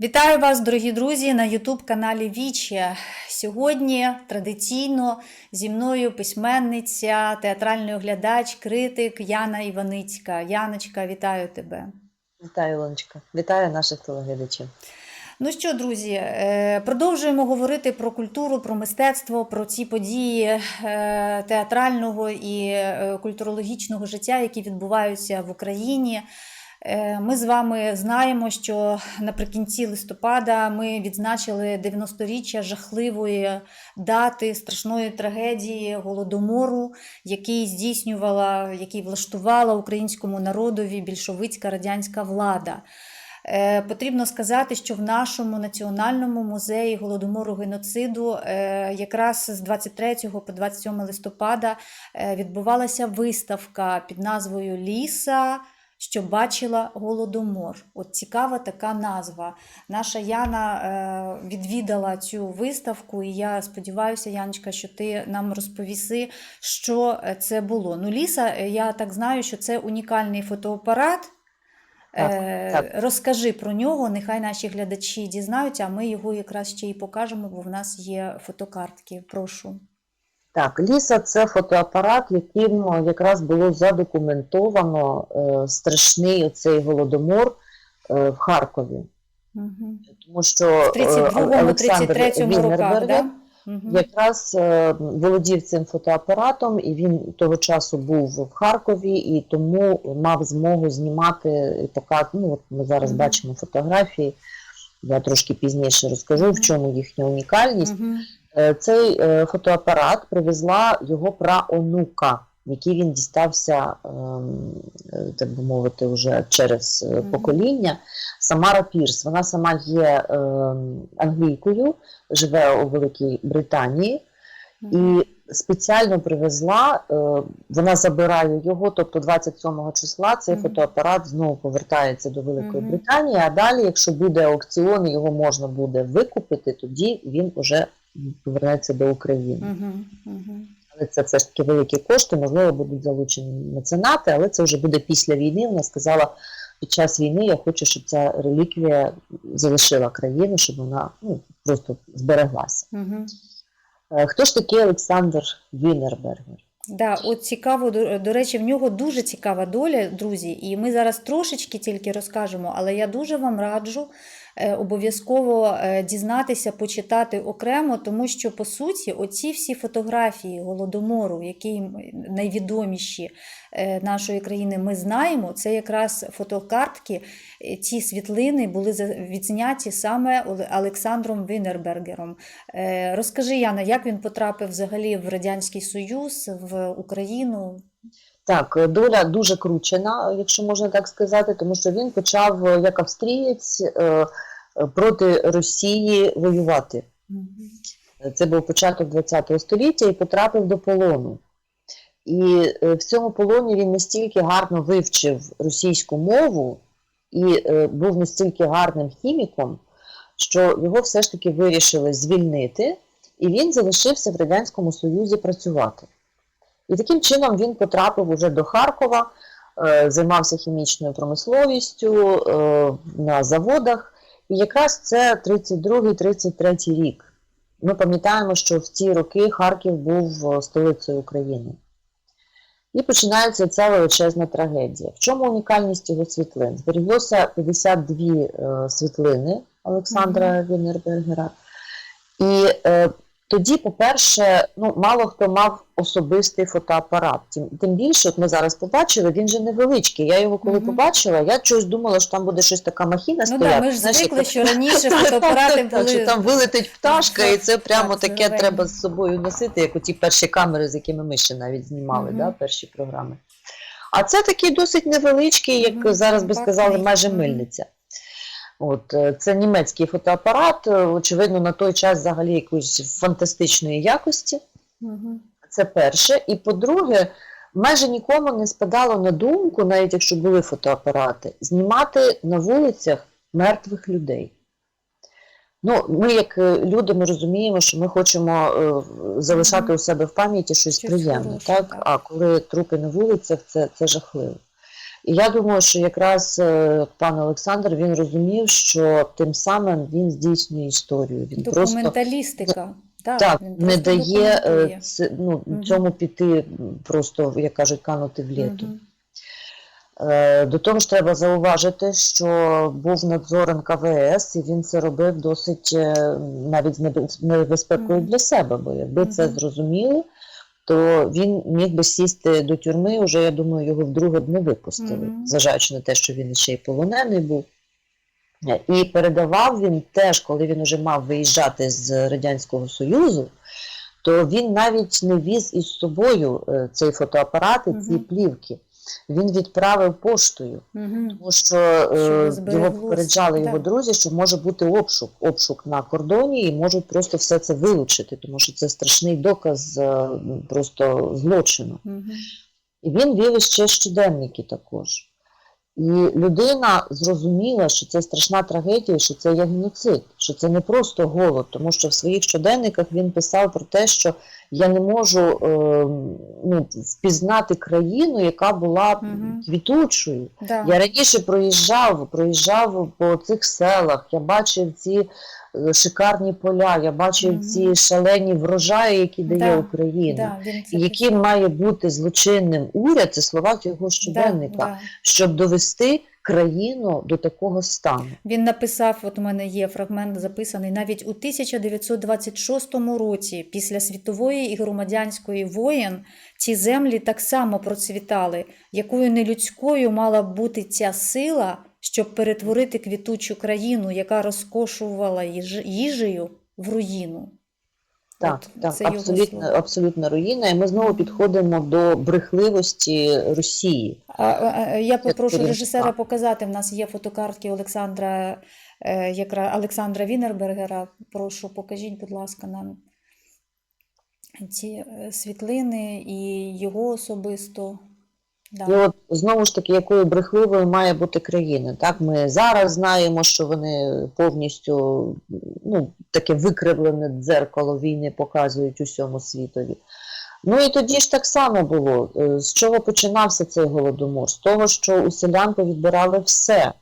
Вітаю вас, дорогі друзі, на youtube каналі Вічі. Сьогодні традиційно зі мною письменниця, театральний оглядач, критик Яна Іваницька. Яночка, вітаю тебе. Вітаю, Ілоночка. Вітаю наших телеглядачів. Ну що, друзі, е, продовжуємо говорити про культуру, про мистецтво, про ці події е, театрального і е, культурологічного життя, які відбуваються в Україні. Е, Ми з вами знаємо, що наприкінці листопада ми відзначили 90-річчя жахливої дати страшної трагедії голодомору, який здійснювала, який влаштувала українському народові більшовицька радянська влада. Е, Потрібно сказати, що в нашому національному музеї голодомору геноциду е, якраз з 23 по 27 листопада відбувалася виставка під назвою Ліса. Що бачила голодомор. От цікава така назва. Наша Яна е, відвідала цю виставку, і я сподіваюся, Яночка, що ти нам розповіси, що е, це було. Ну, Ліса, е, я так знаю, що це унікальний фотоапарат. Так, так. Розкажи про нього, нехай наші глядачі дізнаються, а ми його якраз ще й покажемо, бо в нас є фотокартки. Прошу. Так, Ліса це фотоапарат, яким якраз було задокументовано е, страшний оцей голодомор е, в Харкові. Угу. Тому що е, 32-му, Олександр 33-му роках, да? Угу. якраз е, володів цим фотоапаратом, і він того часу був в Харкові, і тому мав змогу знімати і показати. Ну, от ми зараз Мгм. бачимо фотографії. Я трошки пізніше розкажу, в чому їхня унікальність. Угу. Е, Цей е, фотоапарат привезла його праонука, який він дістався, ем, е, так би мовити, вже через покоління. Самара Пірс. Вона сама є ем, англійкою, живе у Великій Британії і спеціально привезла. Вона забирає його, тобто 27 числа цей Мгм. фотоапарат знову повертається до Великої Мгм. Британії. А далі, якщо буде аукціон, і його можна буде викупити, тоді він вже повернеться до України. Угу. Угу. Але це все ж таки великі кошти, можливо, будуть залучені меценати, але це вже буде після війни. Вона сказала, під час війни я хочу, щоб ця реліквія залишила країну, щоб вона ну, просто збереглася. Угу. Хто ж такий Олександр Віннербергер? Да, от цікаво, до, до речі, в нього дуже цікава доля, друзі, і ми зараз трошечки тільки розкажемо, але я дуже вам раджу обов'язково е, дізнатися, почитати окремо, тому що по суті, оці всі фотографії голодомору, які найвідоміші е, нашої країни, ми знаємо, це якраз фотокартки. е, Ці світлини були відзняті саме Оле- Олександром Віннербергером. Е, Розкажи, Яна, як він потрапив взагалі в Радянський Союз, в Україну? Так, е, доля дуже кручена, якщо можна так сказати, тому що він почав е, як австрієць е, проти Росії воювати. Це був початок ХХ століття і потрапив до полону. І в цьому полоні він настільки гарно вивчив російську мову і був настільки гарним хіміком, що його все ж таки вирішили звільнити, і він залишився в Радянському Союзі працювати. І таким чином він потрапив уже до Харкова, е, займався хімічною промисловістю е, на заводах. І якраз це 32-33 рік. Ми пам'ятаємо, що в ці роки Харків був е, столицею України. І починається ця величезна трагедія. В чому унікальність його світлин? Зберіглося 52 е, світлини Олександра Віннербергера. І е, тоді, по-перше, ну, мало хто мав особистий фотоапарат. Тим, тим більше, от ми зараз побачили, він же невеличкий. Я його коли Мгм. побачила, я чогось думала, що там буде щось така махіна Ну стояти. так, ми ж знаєш, звикли, що раніше фотоапарати були. що там вилетить пташка, і це прямо так, таке треба з собою носити, як оті перші камери, з якими ми ще навіть знімали, да, перші програми. А це такий досить невеличкий, як зараз би сказали, майже мильниця. От, е, це німецький фотоапарат, е, очевидно, на той час взагалі якоїсь фантастичної якості. Мгм. Це перше. І по-друге, майже нікому не спадало на думку, навіть якщо були фотоапарати, знімати на вулицях мертвих людей. Ну, ми, як е, люди, ми розуміємо, що ми хочемо е, залишати у себе в пам'яті щось приємне, так? так. А коли трупи на вулицях, це, це жахливо. Я думаю, що якраз е, пан Олександр він розумів, що тим самим він здійснює історію. Він просто Документалістика. Так, так не дає е, ц- ну, Мгм. цьому піти просто, як кажуть, канути в літу. Мгм. Е, До того ж, треба зауважити, що був надзор НКВС, і він це робив досить е, навіть з небез- небезпекою Мгм. для себе. Бо якби це Мгм. зрозуміли, то він міг би сісти до тюрми. Уже я думаю, його вдруге б не випустили, Мгм. зважаючи на те, що він ще й полонений був. І передавав він теж, коли він уже мав виїжджати з Радянського Союзу, то він навіть не віз із собою е, цей фотоапарат і ці Мгм. плівки. Він відправив поштою, угу. тому що е, його попереджали його друзі, що може бути обшук, обшук на кордоні, і можуть просто все це вилучити, тому що це страшний доказ е, просто злочину. Угу. І він вів ще щоденники також. І людина зрозуміла, що це страшна трагедія, що це є геноцид, що це не просто голод, тому що в своїх щоденниках він писав про те, що я не можу е, ну, впізнати країну, яка була угу. квітучою. Да. Я раніше проїжджав, проїжджав по цих селах, я бачив ці шикарні поля, я бачив Мгм. ці шалені врожаї, які дає Да, Україна. Да, І яким має бути злочинним уряд, це слова його щоденника, Да, да. щоб довести країну до такого стану. Він написав: от у мене є фрагмент записаний навіть у 1926 році, після світової і громадянської воєн, ці землі так само процвітали, якою нелюдською мала бути ця сила, щоб перетворити квітучу країну, яка розкошувала їж- їжею в руїну. Так, От так, це абсолютно, абсолютно руїна. І ми знову підходимо до брехливості Росії. А, я попрошу керівника. режисера показати. В нас є фотокартки Олександра, е, якра, Олександра Вінербергера. Прошу, покажіть, будь ласка, нам ці е, світлини і його особисто. Да. І от знову ж таки, якою брехливою має бути країна. Так, ми зараз знаємо, що вони повністю ну, таке викривлене дзеркало війни показують усьому світові. Ну і тоді ж так само було. Е, З чого починався цей голодомор? З того, що у селян повідбирали все.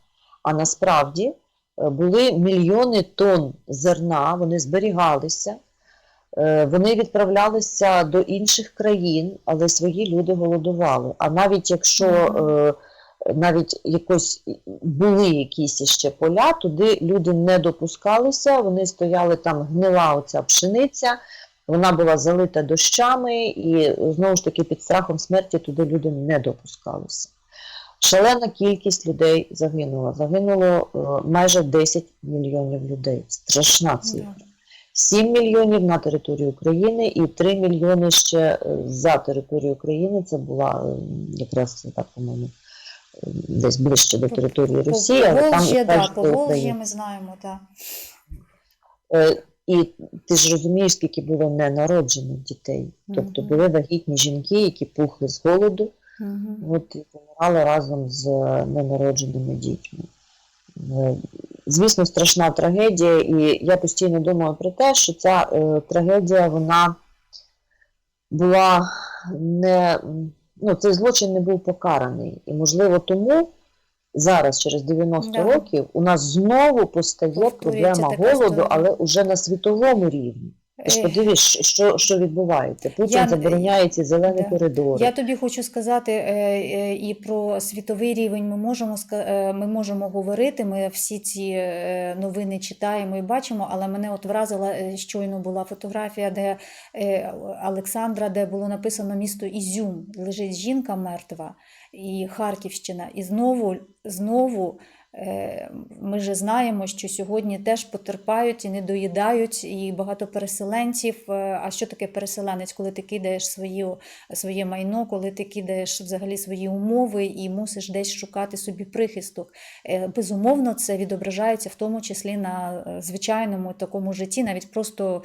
А насправді е, були мільйони тонн зерна, вони зберігалися. Е, Вони відправлялися до інших країн, але свої люди голодували. А навіть якщо е, навіть якось були якісь ще поля, туди люди не допускалися, вони стояли там, гнила оця пшениця, вона була залита дощами, і знову ж таки під страхом смерті туди люди не допускалися. Шалена кількість людей загинула. Загинуло е, майже 10 мільйонів людей. Страшна цифра. Да. 7 мільйонів на території України і 3 мільйони ще е, за територією України. Це була е, якраз так, по-моєму, е, десь ближче до території Росії, але там Поволжя, да, до Поволжя ми знаємо, так. І ти ж розумієш, скільки було ненароджених дітей. Тобто були вагітні жінки, які пухли з голоду, от, і помирали разом з ненародженими дітьми. Звісно, страшна трагедія, і я постійно думаю про те, що ця е, трагедія вона була не ну, цей злочин не був покараний. І, можливо, тому зараз, через 90 Да. років, у нас знову постає Повторюється проблема голоду, але вже на світовому рівні. Е, що, що відбувається. Путін Я- забороняє ці зелені Да. коридори. Я тобі хочу сказати е, е, і про світовий рівень. Ми можемо ми можемо говорити. Ми всі ці новини читаємо і бачимо. Але мене от вразила щойно була фотографія, де Олександра, де було написано місто Ізюм. Лежить жінка мертва і Харківщина. І знову знову. Е, Ми же знаємо, що сьогодні теж потерпають і не доїдають, і багато переселенців. Е, А що таке переселенець, коли ти кидаєш свою своє майно, коли ти кидаєш взагалі свої умови і мусиш десь шукати собі прихисток. Е, Безумовно, це відображається в тому числі на звичайному такому житті, навіть просто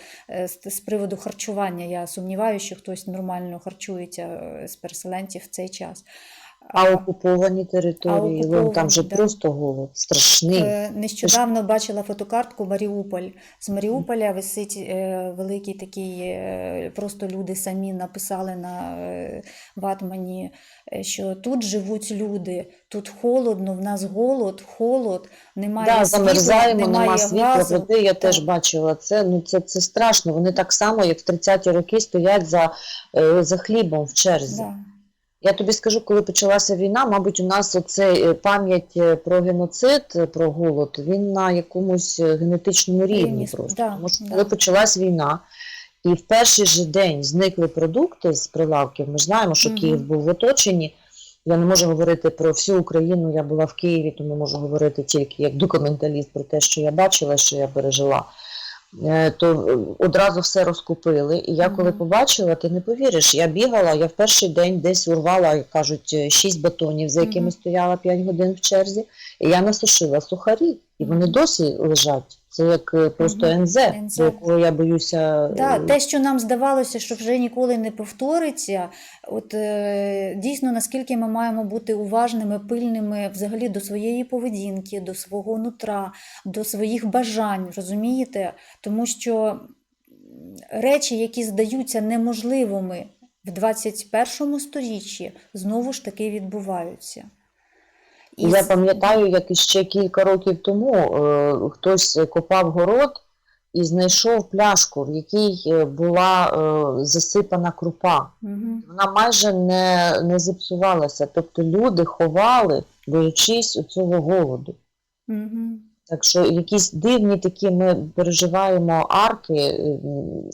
з, приводу харчування. Я сумніваюся, що хтось нормально харчується з переселенців в цей час. А окуповані території, А вон там же окуповані, да. просто голод, страшний. Е, Нещодавно бачила фотокартку Маріуполь. З Маріуполя висить е, великий такий, е, просто люди самі написали на е, ватмані, е, що тут живуть люди, тут холодно, в нас голод, холод, немає Да, світла, замерзаємо, немає нема світла, газу. води. Я теж бачила це. Ну це, це страшно. Вони так само, як в 30-ті роки, стоять за, е, за хлібом в черзі. Да. Я тобі скажу, коли почалася війна, мабуть, у нас оце пам'ять е, про геноцид, е, про голод, він на якомусь е, генетичному рівні просто. да, Тому що да. коли почалась війна, і в перший же день зникли продукти з прилавків, ми ж знаємо, що Мгм. Київ був в оточенні. Я не можу говорити про всю Україну, я була в Києві, тому можу говорити тільки як документаліст про те, що я бачила, що я пережила. Е, То е, одразу все розкупили. І я коли побачила, ти не повіриш, я бігала, я в перший день десь урвала, як кажуть, шість батонів, за якими стояла 5 годин в черзі, і я насушила сухарі, і вони досі лежать. Це як е, просто Мгм. НЗ, НЗ. до якого я боюся. Да, е, те, що нам здавалося, що вже ніколи не повториться, от е, дійсно наскільки ми маємо бути уважними, пильними взагалі до своєї поведінки, до свого нутра, до своїх бажань, розумієте? Тому що речі, які здаються неможливими в 21 сторіччі, знову ж таки відбуваються. І я пам'ятаю, як ще кілька років тому е, хтось копав город і знайшов пляшку, в якій е, була е, засипана крупа. Угу. Вона майже не, не зіпсувалася. Тобто люди ховали, боючись у цього голоду. Мгм. Так що якісь дивні такі ми переживаємо арки, е,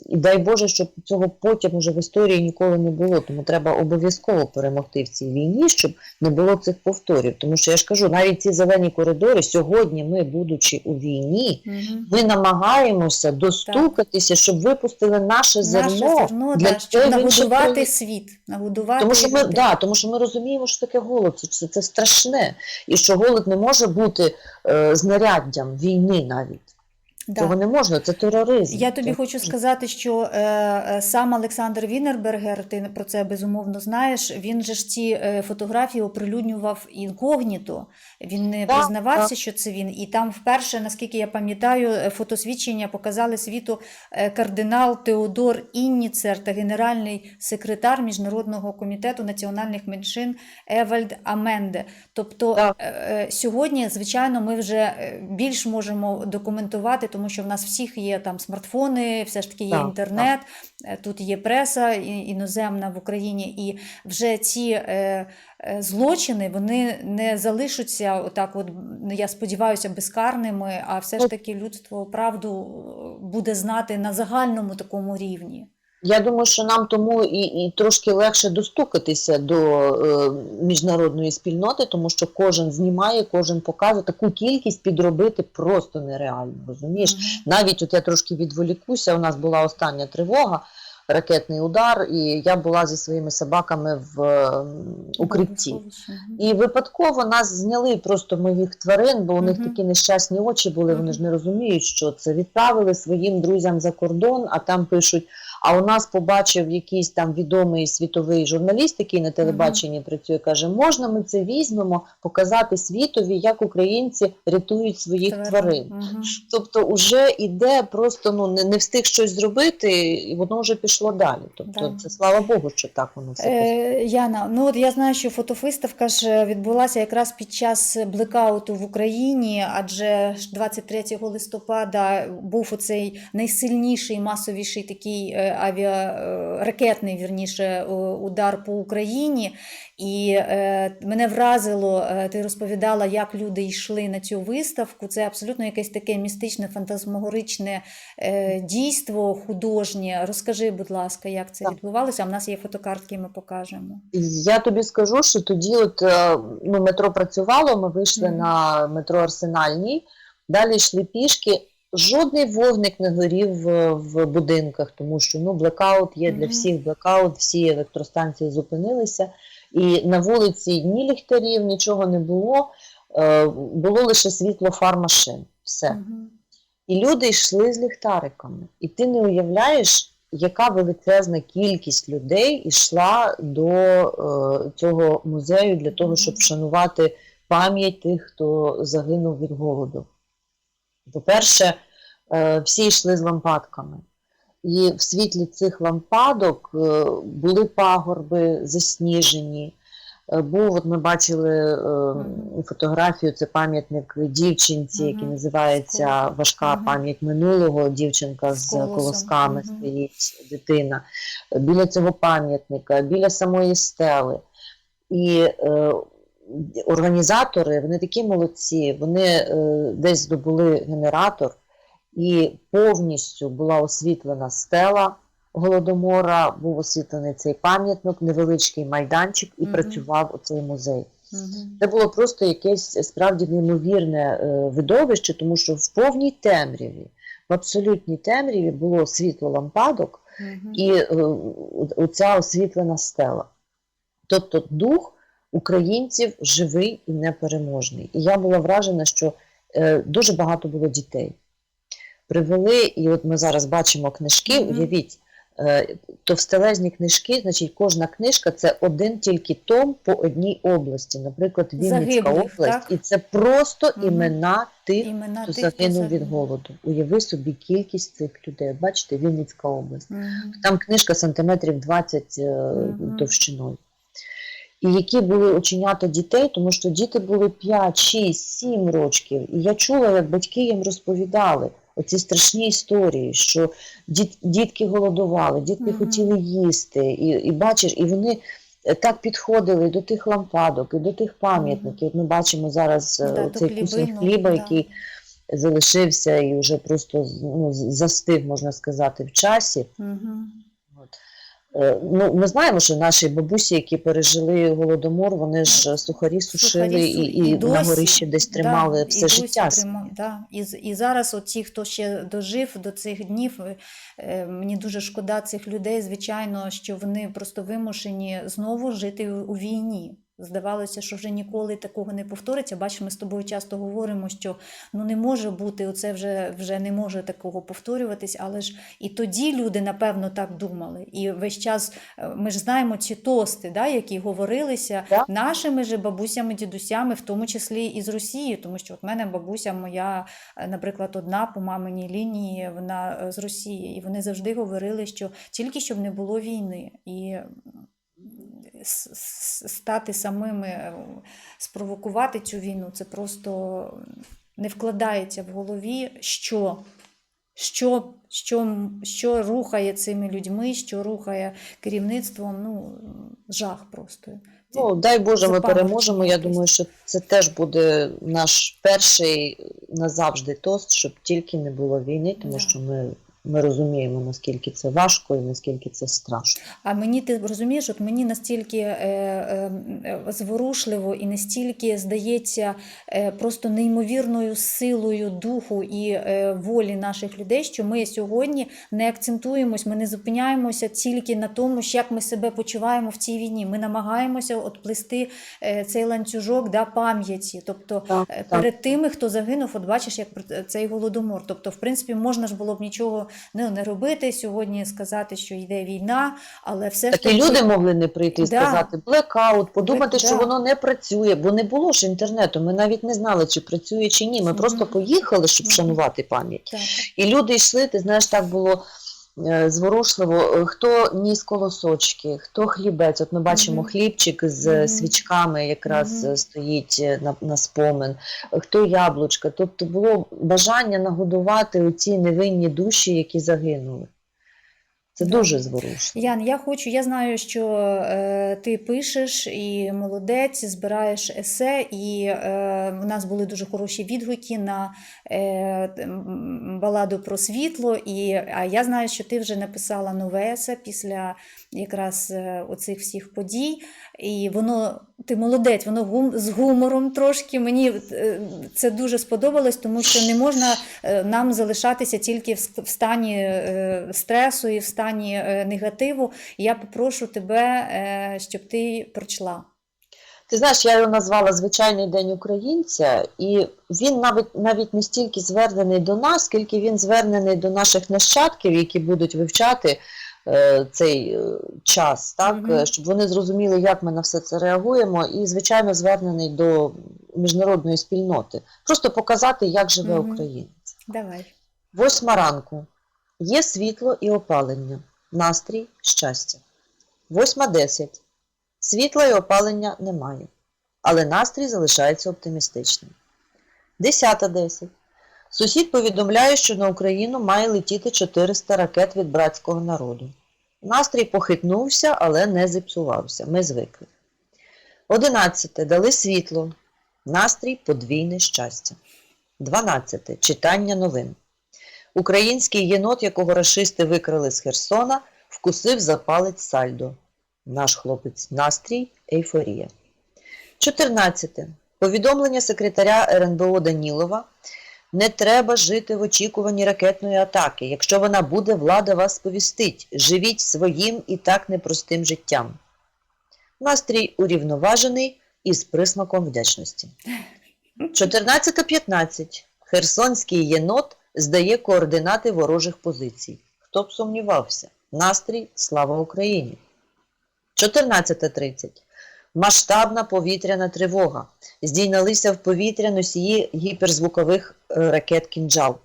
і дай Боже, щоб цього потім уже в історії ніколи не було. Тому треба обов'язково перемогти в цій війні, щоб не було цих повторів. Тому що я ж кажу, навіть ці зелені коридори сьогодні, ми, будучи у війні, Мгм. ми намагаємося достукатися, щоб випустили наше зерно. Наше зерно, для да, щоб нагодувати світ. Нагодувати Тому що ми, людей. да, тому що ми розуміємо, що таке голод, це, це, страшне. І що голод не може бути е, знаряддям війни навіть. Да. Цього не можна, це тероризм. Я тобі Це- хочу сказати, що е, е, сам Олександр Вінербергер, ти про це безумовно знаєш. Він же ж ці е, фотографії оприлюднював інкогніто. Він не Так, признавався, так. що це він. І там вперше, наскільки я пам'ятаю, е, фотосвідчення показали світу кардинал Теодор Інніцер та генеральний секретар Міжнародного комітету національних меншин Евальд Аменде. Тобто Так. е, е, сьогодні, звичайно, ми вже більш можемо документувати, тому що в нас всіх є там смартфони, все ж таки є Так, інтернет, так. тут є преса іноземна в Україні, і вже ці е, е, злочини вони не залишаться отак, от ну, я сподіваюся, безкарними, а все ж Ну, таки людство правду е, буде знати на загальному такому рівні. Я думаю, що нам тому і, і трошки легше достукатися до е, міжнародної спільноти, тому що кожен знімає, кожен показує. Таку кількість підробити просто нереально. Розумієш? Мгм. Навіть от я трошки відволікуся. У нас була остання тривога, ракетний удар, і я була зі своїми собаками в е, укритті. І випадково нас зняли просто моїх тварин, бо у них Мгм. такі нещасні очі були, вони ж не розуміють, що це відправили своїм друзям за кордон, а там пишуть. А у нас побачив якийсь там відомий світовий журналіст, який на телебаченні працює, каже: можна ми це візьмемо, показати світові, як українці рятують своїх тварин. Мгм. Тобто, вже іде просто ну не, не встиг щось зробити, і воно вже пішло далі. Тобто, Да. це слава Богу, що так воно все. Е, Яна, ну от я знаю, що фотовиставка ж відбулася якраз під час блекауту в Україні, адже ж 23 листопада був оцей найсильніший, масовіший такий е, авіа, е, ракетний, вірніше, удар по Україні. І е, мене вразило, е, ти розповідала, як люди йшли на цю виставку. Це абсолютно якесь таке містичне, фантазмогоричне е, дійство художнє. Розкажи, будь ласка, як це Так. відбувалося? А в нас є фотокартки, ми покажемо. Я тобі скажу, що тоді, от ну, метро працювало, ми вийшли Мгм. на метро Арсенальній, далі йшли пішки. Жодний вогник не горів в, в будинках, тому що ну, блекаут є для всіх блекаут, всі електростанції зупинилися. І на вулиці ні ліхтарів, нічого не було. Е, було лише світло фар машин. Все. Мгм. І люди йшли з ліхтариками. І ти не уявляєш, яка величезна кількість людей йшла до е, цього музею для того, щоб вшанувати пам'ять тих, хто загинув від голоду. По-перше, е, всі йшли з лампадками. І в світлі цих лампадок е, були пагорби засніжені. Е, Був, от ми бачили фотографію, це пам'ятник дівчинці, який називається Важка Мгм. пам'ять минулого. Дівчинка З з колосками Мгм. стоїть дитина. Біля цього пам'ятника, біля самої стели. І організатори, вони такі молодці, вони е, десь здобули генератор, і повністю була освітлена стела Голодомора, був освітлений цей пам'ятник, невеличкий майданчик, і Мгм. працював оцей музей. Мгм. Це було просто якесь справді неймовірне е, видовище, тому що в повній темряві, в абсолютній темряві було світло лампадок Мгм. і е, оця освітлена стела. Тобто дух українців живий і непереможний. І я була вражена, що е, дуже багато було дітей. Привели, і от ми зараз бачимо книжки, Мгм. уявіть, е, товстелезні книжки, значить, кожна книжка це один тільки том по одній області, наприклад, Вінницька область, так? і це просто Мгм. імена тих, Імена хто загинув від голоду. Уяви собі кількість цих людей. Бачите, Вінницька область. Мгм. Там книжка сантиметрів 20 е, Мгм. товщиною. І які були оченята дітей, тому що діти були 5, 6, 7 років. І я чула, як батьки їм розповідали оці страшні історії, що діт, дітки голодували, дітки Мгм. хотіли їсти. І, і бачиш, і вони е, так підходили до тих лампадок, і до тих пам'ятників. От Ми бачимо зараз е, Да, цей кусень хліба, да. який залишився і вже просто ну, застиг, можна сказати, в часі. Мгм. Е, Ну, ми знаємо, що наші бабусі, які пережили голодомор, вони ж сухарі сушили Сухарі і, і, і, досі, на горищі десь тримали да, все і життя. тримають, да. І, і зараз оці, ті, хто ще дожив до цих днів, е, е, мені дуже шкода цих людей, звичайно, що вони просто вимушені знову жити у війні. Здавалося, що вже ніколи такого не повториться. Бачимо, ми з тобою часто говоримо, що ну не може бути, оце вже, вже не може такого повторюватись, але ж і тоді люди, напевно, так думали. І весь час е, ми ж знаємо ці тости, да, які говорилися Да. нашими же бабусями, дідусями, в тому числі і з Росії, тому що от мене бабуся моя, е, наприклад, одна по маминій лінії, вона е, з Росії, і вони завжди говорили, що тільки щоб не було війни. І стати самими, е, спровокувати цю війну, це просто не вкладається в голові, що. Що, що, що рухає цими людьми, що рухає керівництвом, ну жах просто. Ну, дай Боже, ми переможемо. Я думаю, що це теж буде наш перший назавжди тост, щоб тільки не було війни, тому Да. що ми, ми розуміємо, наскільки це важко і наскільки це страшно. А мені ти розумієш, от мені настільки е, е, е, зворушливо і настільки здається е, просто неймовірною силою духу і е, волі наших людей, що ми сьогодні не акцентуємось, ми не зупиняємося тільки на тому, що як ми себе почуваємо в цій війні. Ми намагаємося от плести е, цей ланцюжок да, пам'яті. Тобто Так, е, так. перед тими, хто загинув, от бачиш, як про- цей голодомор. Тобто, в принципі, можна ж було б нічого ну, не робити сьогодні, сказати, що йде війна, але все ж таки люди могли не прийти і Да. сказати блекаут, подумати, Блек- що да. воно не працює, бо не було ж інтернету. Ми навіть не знали, чи працює, чи ні. Ми Мгм. просто поїхали, щоб Мгм. вшанувати пам'ять. так. І люди йшли, ти знаєш, так було зворушливо. Е, Хто ніс колосочки, хто хлібець. От ми бачимо Мгм. хлібчик з Мгм. свічками, якраз mm -hmm. стоїть е, на, на спомин, Е, хто яблучка. Тобто було бажання нагодувати оці невинні душі, які загинули. Це дуже зворушливо. Ян, я хочу, я знаю, що е, ти пишеш і молодець, збираєш есе, і е, в нас були дуже хороші відгуки на е, баладу про світло. І, а я знаю, що ти вже написала нове есе після якраз е, оцих всіх подій. І воно, ти молодець, воно гум, з гумором трошки. Мені е, це дуже сподобалось, тому що не можна е, нам залишатися тільки в стані стресу і в стані негативу. Я попрошу тебе, щоб ти прочла. Ти знаєш, я його назвала Звичайний день українця, і він навіть навіть не стільки звернений до нас, скільки він звернений до наших нащадків, які будуть вивчати цей е, час, так, Мгм. е, щоб вони зрозуміли, як ми на все це реагуємо, і, звичайно, звернений до міжнародної спільноти. Просто показати, як живе Мгм. українець. Давай. Восьма ранку. Є світло і опалення, настрій, щастя. Восьма десять. Світла і опалення немає, але настрій залишається оптимістичним. Десята десять. Сусід повідомляє, що на Україну має летіти 400 ракет від братського народу. Настрій похитнувся, але не зіпсувався. Ми звикли. Одинадцяте. Дали світло. Настрій подвійне щастя. Дванадцяте. Читання новин. Український єнот, якого рашисти викрали з Херсона, вкусив за палець сальдо. Наш хлопець настрій, ейфорія. 14. Повідомлення секретаря РНБО Данілова. Не треба жити в очікуванні ракетної атаки. Якщо вона буде, влада вас сповістить. Живіть своїм і так непростим життям. Настрій урівноважений і з присмаком вдячності. 14.15. Херсонський єнот здає координати ворожих позицій. Хто б сумнівався? Настрій Слава Україні. 14.30. Масштабна повітряна тривога. Здійнялися в повітря носії гіперзвукових е, ракет «Кінджал».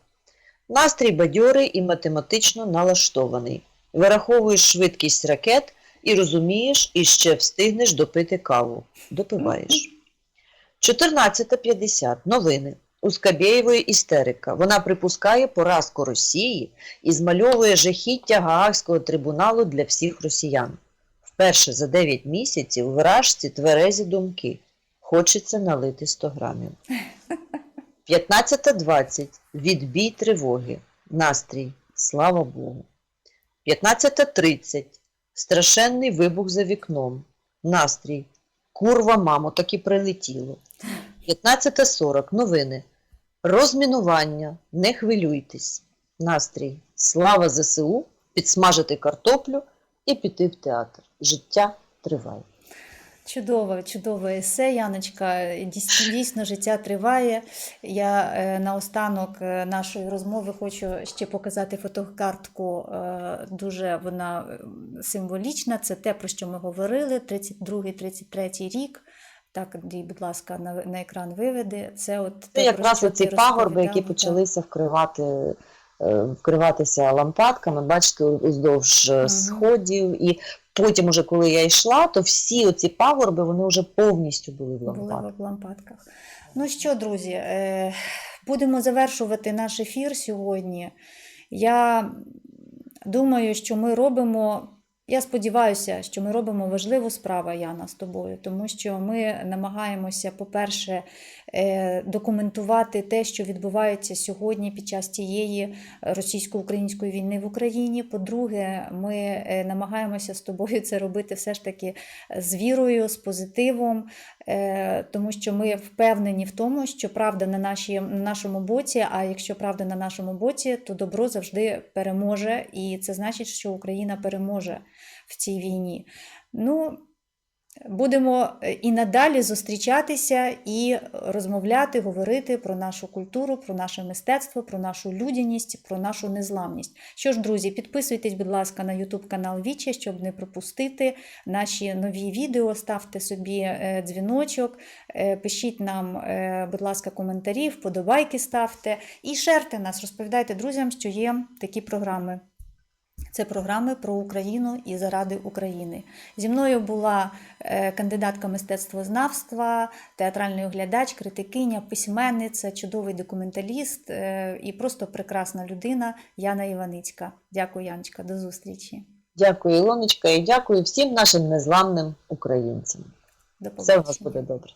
Настрій бадьорий і математично налаштований. Вираховуєш швидкість ракет і розумієш, і ще встигнеш допити каву. Допиваєш. 14.50. Новини. У Скабєєвої істерика. Вона припускає поразку Росії і змальовує жахіття Гаагського трибуналу для всіх росіян. Вперше за 9 місяців в Рашці тверезі думки. Хочеться налити 100 грамів. 15.20. Відбій тривоги. Настрій. Слава Богу. 15.30. Страшенний вибух за вікном. Настрій. Курва, мамо, так і прилетіло. 15.40. Новини. Розмінування. Не хвилюйтесь. Настрій. Слава ЗСУ. Підсмажити картоплю і піти в театр. Життя триває. Чудове, чудове есе, Яночка. Дійсно, дійсно життя триває. Я е, наостанок е, нашої розмови хочу ще показати фотокартку. Е, дуже вона символічна. Це те, про що ми говорили. 32-33 рік. Так, будь ласка, на, на екран виведи. Це от Це те, якраз оці пагорби, які почалися вкривати, вкриватися лампадками, бачите, уздовж е, сходів. І потім, уже коли я йшла, то всі оці пагорби вони вже повністю були в були в лампадках. Ну що, друзі, е, будемо завершувати наш ефір сьогодні. Я думаю, що ми робимо. Я сподіваюся, що ми робимо важливу справу, Яна, з тобою, тому що ми намагаємося, по-перше, е, документувати те, що відбувається сьогодні під час тієї російсько-української війни в Україні. По-друге, ми е, намагаємося з тобою це робити все ж таки з вірою, з позитивом, е, тому що ми впевнені в тому, що правда на, нашій, на нашому боці. А якщо правда на нашому боці, то добро завжди переможе, і це значить, що Україна переможе в цій війні. Ну, Будемо е, і надалі зустрічатися і розмовляти, говорити про нашу культуру, про наше мистецтво, про нашу людяність, про нашу незламність. Що ж, друзі, підписуйтесь, будь ласка, на YouTube канал Віче, щоб не пропустити наші нові відео. Ставте собі е, дзвіночок, е, пишіть нам, будь ласка, коментарі, вподобайки ставте і шерте нас, розповідайте друзям, що є такі програми. Це програми про Україну і заради України. Зі мною була е, кандидатка мистецтвознавства, театральний оглядач, критикиня, письменниця, чудовий документаліст е, і просто прекрасна людина Яна Іваницька. Дякую, Яночка, до зустрічі. Дякую, Ілоночка, і дякую всім нашим незламним українцям. До Все у вас буде добре.